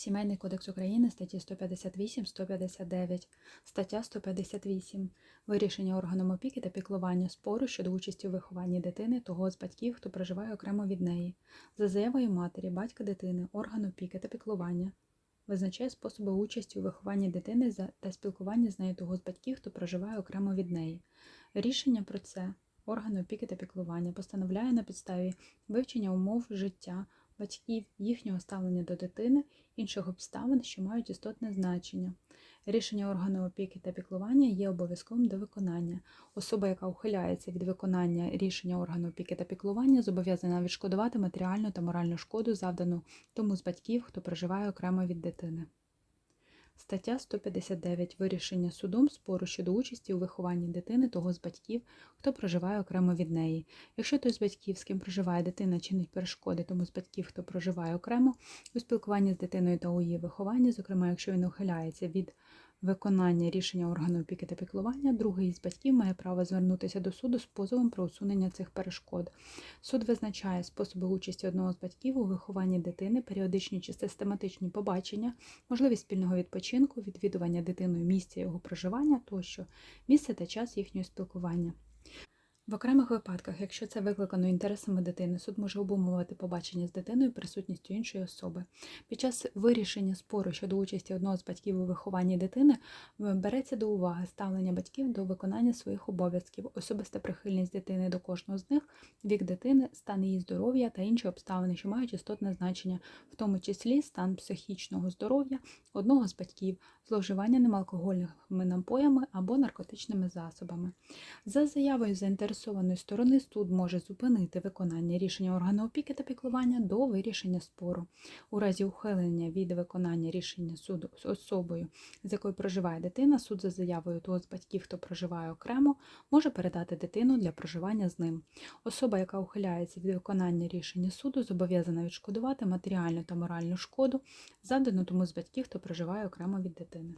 Сімейний кодекс України статті 158-159, стаття 158. Вирішення органом опіки та піклування спору щодо участі у вихованні дитини того з батьків, хто проживає окремо від неї. За заявою матері, батька дитини, орган опіки та піклування визначає способи участі у вихованні дитини та спілкування з нею того з батьків, хто проживає окремо від неї. Рішення про це орган опіки та піклування постановляє на підставі вивчення умов життя батьків, їхнього ставлення до дитини, інших обставин, що мають істотне значення. Рішення органу опіки та піклування є обов'язковим до виконання. Особа, яка ухиляється від виконання рішення органу опіки та піклування, зобов'язана відшкодувати матеріальну та моральну шкоду, завдану тому з батьків, хто проживає окремо від дитини. Стаття 159. Вирішення судом спору щодо участі у вихованні дитини того з батьків, хто проживає окремо від неї. Якщо той з батьків, з ким проживає дитина, чинить перешкоди тому з батьків, хто проживає окремо, у спілкуванні з дитиною та у її вихованні, зокрема, якщо він ухиляється від виконання рішення органу опіки та піклування, другий із батьків має право звернутися до суду з позовом про усунення цих перешкод. Суд визначає способи участі одного з батьків у вихованні дитини, періодичні чи систематичні побачення, можливість спільного відпочинку, відвідування дитиною місця його проживання тощо, місце та час їхнього спілкування. В окремих випадках, якщо це викликано інтересами дитини, суд може обумовити побачення з дитиною присутністю іншої особи. Під час вирішення спору щодо участі одного з батьків у вихованні дитини е, береться до уваги ставлення батьків до виконання своїх обов'язків, особиста прихильність дитини до кожного з них, вік дитини, стан її здоров'я та інші обставини, що мають істотне значення, в тому числі стан психічного здоров'я одного з батьків, зловживання ним алкогольними напоями або наркотичними засобами. За заявою заінтересованої сторони суд може зупинити виконання рішення органу опіки та піклування до вирішення спору. У разі ухилення від виконання рішення суду з особою, з якою проживає дитина, суд за заявою того з батьків, хто проживає окремо, може передати дитину для проживання з ним. Особа, яка ухиляється від виконання рішення суду, зобов'язана відшкодувати матеріальну та моральну шкоду, завдану тому з батьків, хто проживає окремо від дитини.